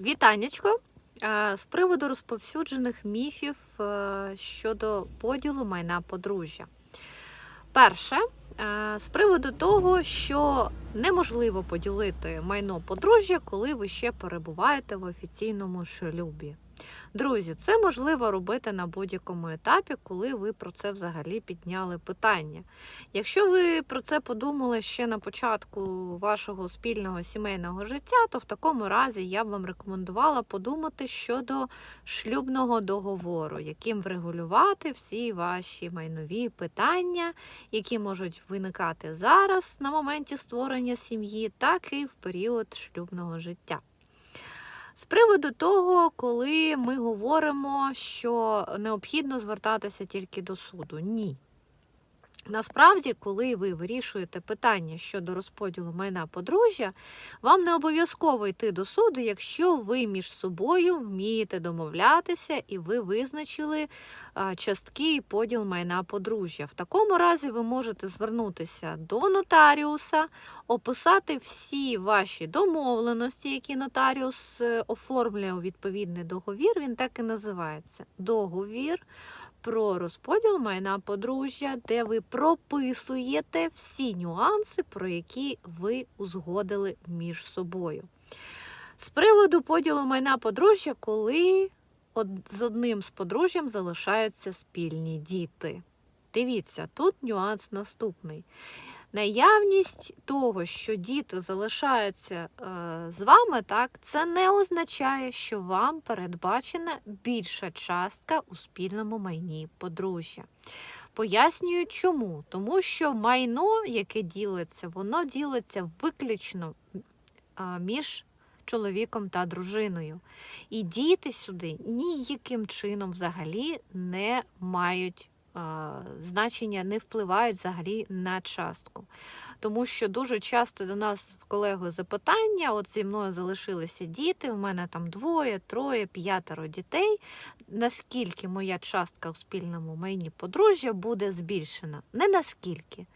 Вітанечко! З приводу розповсюджених міфів е, щодо поділу майна подружжя. Перше, е, з приводу того, що неможливо поділити майно подружжя, коли ви ще перебуваєте в офіційному шлюбі. Друзі, це можливо робити на будь-якому етапі, коли ви про це взагалі підняли питання. Якщо ви про це подумали ще на початку вашого спільного сімейного життя, то в такому разі я б вам рекомендувала подумати щодо шлюбного договору, яким врегулювати всі ваші майнові питання, які можуть виникати зараз на моменті створення сім'ї, так і в період шлюбного життя. З приводу того, коли ми говоримо, що необхідно звертатися тільки до суду, ні. Насправді, коли ви вирішуєте питання щодо розподілу майна подружжя, вам не обов'язково йти до суду, якщо ви між собою вмієте домовлятися і ви визначили частки і поділ майна подружжя. В такому разі ви можете звернутися до нотаріуса, описати всі ваші домовленості, які нотаріус е, оформлює у відповідний договір. Він так і називається договір про розподіл майна подружжя, де ви прописуєте всі нюанси, про які ви узгодили між собою. З приводу поділу майна подружжя, коли з одним з подружжям залишаються спільні діти. Дивіться, тут нюанс наступний. Наявність того, що діти залишаються е, з вами, так, це не означає, що вам передбачена більша частка у спільному майні подружжя. Пояснюю чому. Тому що майно, яке ділиться, воно ділиться виключно а, між чоловіком та дружиною. І діти сюди ніяким чином взагалі не мають значення, не впливають взагалі на частку. Тому що дуже часто до нас в колегу запитання: от зі мною залишилися діти, у мене там двоє, троє, п'ятеро дітей. Наскільки моя частка у спільному майні подружжя буде збільшена? Не наскільки.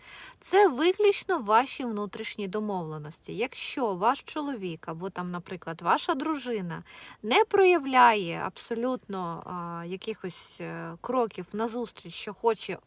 Це виключно ваші внутрішні домовленості. Якщо ваш чоловік або там, наприклад, ваша дружина не проявляє абсолютно а, якихось е, кроків назустріч, що хоче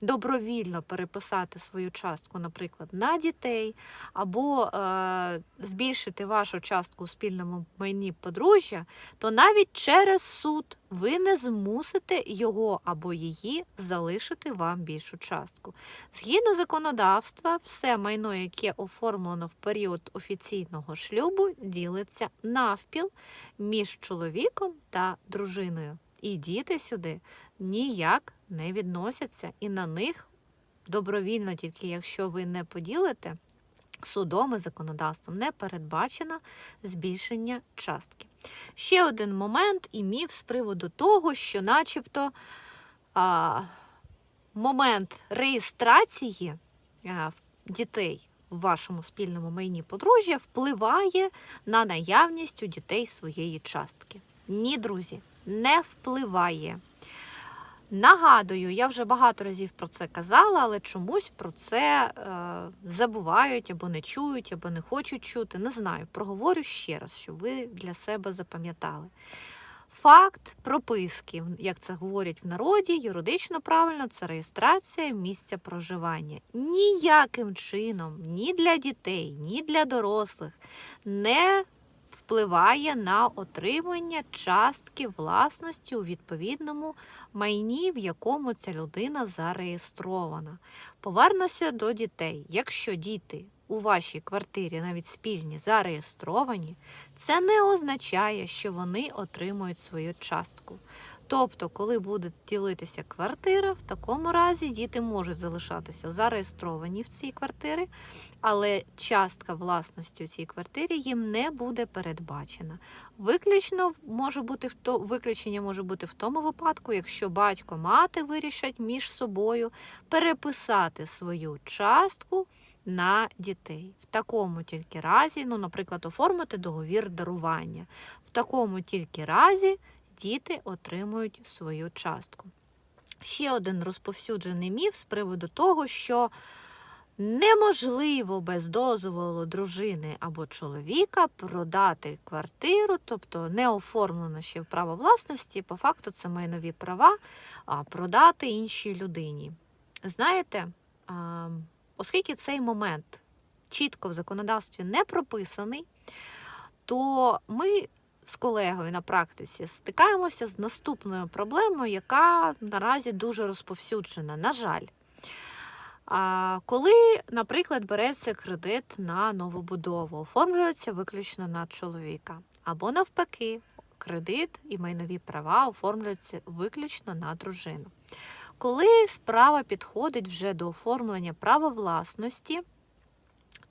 добровільно переписати свою частку, наприклад, на дітей, або е, збільшити вашу частку у спільному майні подружжя, то навіть через суд ви не змусите його або її залишити вам більшу частку. Згідно законодавства, все майно, яке оформлено в період офіційного шлюбу, ділиться навпіл між чоловіком та дружиною. І діти сюди ніяк не відносяться, і на них добровільно, тільки якщо ви не поділите, судом і законодавством не передбачено збільшення частки. Ще один момент і міф з приводу того, що, начебто, а, момент реєстрації а, дітей в вашому спільному майні подружжя впливає на наявність у дітей своєї частки. Ні, друзі, не впливає. Нагадую, я вже багато разів про це казала, але чомусь про це е, забувають або не чують, або не хочуть чути. Не знаю. Проговорю ще раз, щоб ви для себе запам'ятали. Факт прописки, як це говорять в народі, юридично правильно, це реєстрація місця проживання. Ніяким чином ні для дітей, ні для дорослих не впливає на отримання частки власності у відповідному майні, в якому ця людина зареєстрована. Повернуся до дітей. Якщо діти у вашій квартирі навіть спільні зареєстровані, це не означає, що вони отримують свою частку. Тобто, коли буде ділитися квартира, в такому разі діти можуть залишатися зареєстровані в цій квартирі, але частка власності у цій квартирі їм не буде передбачена. Виключно може бути в то, виключення може бути в тому випадку, якщо батько мати вирішать між собою переписати свою частку на дітей. В такому тільки разі, ну, наприклад, оформити договір дарування. В такому тільки разі діти отримують свою частку. Ще один розповсюджений міф з приводу того, що Неможливо без дозволу дружини або чоловіка продати квартиру, тобто не оформлено ще право власності, по факту це майнові права, продати іншій людині. Знаєте, оскільки цей момент чітко в законодавстві не прописаний, то ми з колегою на практиці стикаємося з наступною проблемою, яка наразі дуже розповсюджена. На жаль. Коли, наприклад, береться кредит на новобудову, оформлюється виключно на чоловіка, або навпаки, кредит і майнові права оформлюються виключно на дружину. Коли справа підходить вже до оформлення права власності,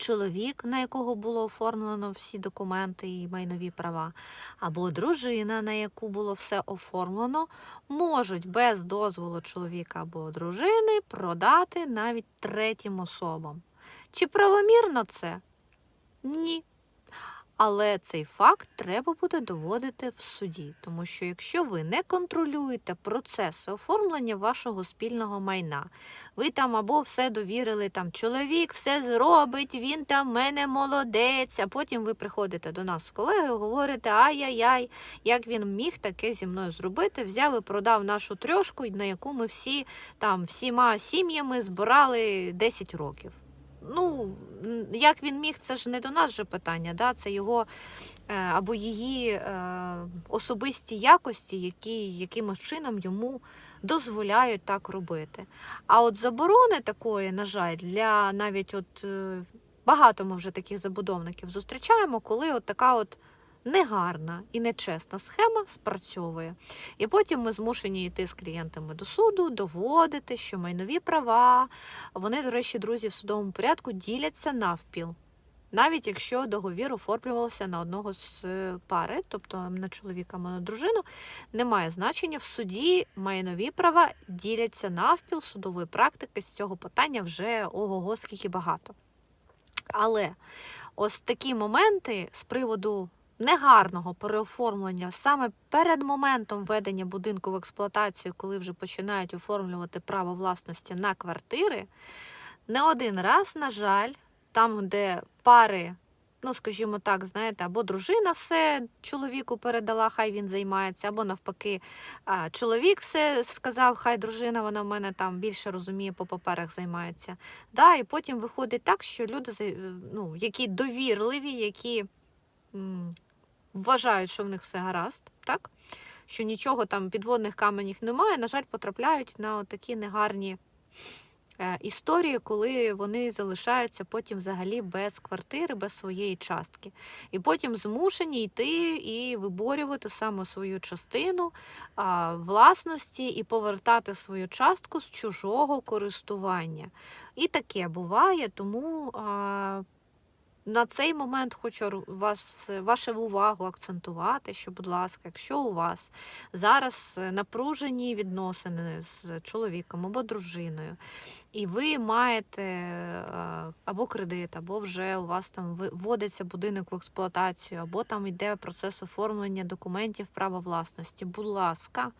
чоловік, на якого було оформлено всі документи і майнові права, або дружина, на яку було все оформлено, можуть без дозволу чоловіка або дружини продати навіть третім особам. Чи правомірно це? Ні. Але цей факт треба буде доводити в суді, тому що якщо ви не контролюєте процес оформлення вашого спільного майна, ви там або все довірили, там чоловік все зробить, він там мене молодець, а потім ви приходите до нас з колегою, говорите, ай-яй-яй, як він міг таке зі мною зробити, взяв і продав нашу трьошку, на яку ми всі там всіма сім'ями збирали 10 років. Ну, як він міг, це ж не до нас же питання, да? це його е, або її е, особисті якості, які якимось чином йому дозволяють так робити. А от заборони такої, на жаль, для навіть от е, багато ми вже таких забудовників зустрічаємо, коли от така от негарна і нечесна схема спрацьовує. І потім ми змушені йти з клієнтами до суду, доводити, що майнові права, вони, до речі, друзі, в судовому порядку діляться навпіл. Навіть якщо договір оформлювався на одного з е, пари, тобто на чоловіка або на дружину, немає значення. В суді майнові права діляться навпіл судової практики. З цього питання вже ого-го, скільки багато. Але ось такі моменти з приводу негарного переоформлення саме перед моментом введення будинку в експлуатацію, коли вже починають оформлювати право власності на квартири, не один раз, на жаль, там, де пари, ну скажімо так, знаєте, або дружина все чоловіку передала, хай він займається, або навпаки, чоловік все сказав, хай дружина, вона в мене там більше розуміє, по паперах займається. Да, і потім виходить так, що люди, ну, які довірливі, які вважають, що в них все гаразд, так? що нічого там підводних каменів немає, на жаль, потрапляють на такі негарні е, історії, коли вони залишаються потім взагалі без квартири, без своєї частки. І потім змушені йти і виборювати саме свою частину а, власності і повертати свою частку з чужого користування. І таке буває, тому. А, на цей момент хочу вас, вашу увагу акцентувати, що, будь ласка, якщо у вас зараз е, напружені відносини з чоловіком або дружиною, і ви маєте е, або кредит, або вже у вас там вводиться будинок в експлуатацію, або там йде процес оформлення документів права власності, будь ласка,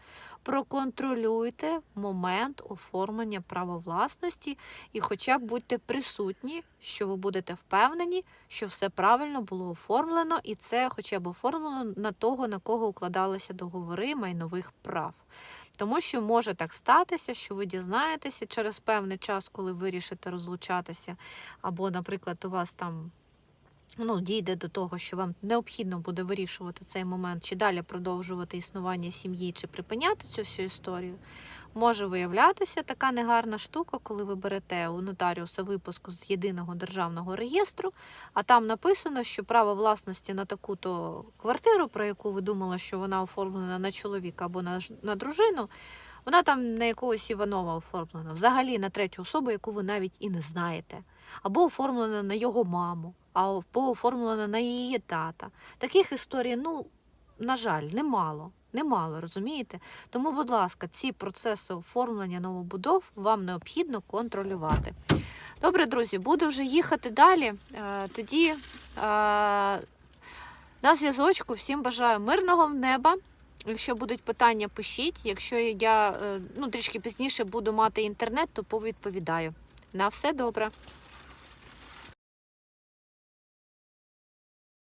проконтролюйте момент оформлення права власності і хоча б будьте присутні, що ви будете впевнені, що все правильно було оформлено, і це хоча б оформлено на того, на кого укладалися договори майнових прав. Тому що може так статися, що ви дізнаєтеся через певний час, коли вирішите розлучатися, або, наприклад, у вас там ну, дійде до того, що вам необхідно буде вирішувати цей момент, чи далі продовжувати існування сім'ї, чи припиняти цю всю історію. Може виявлятися така негарна штука, коли ви берете у нотаріуса випуску з єдиного державного реєстру, а там написано, що право власності на таку-то квартиру, про яку ви думали, що вона оформлена на чоловіка або на, на дружину, вона там на якогось Іванова оформлена, взагалі на третю особу, яку ви навіть і не знаєте, або оформлена на його маму, або оформлена на її тата. Таких історій, ну, на жаль, немало. Немало, розумієте? Тому, будь ласка, ці процеси оформлення новобудов вам необхідно контролювати. Добре, друзі, буду вже їхати далі. Е, Тоді е, на зв'язочку всім бажаю мирного неба. Якщо будуть питання, пишіть. Якщо я е, ну, трішки пізніше буду мати інтернет, то повідповідаю. На все добре.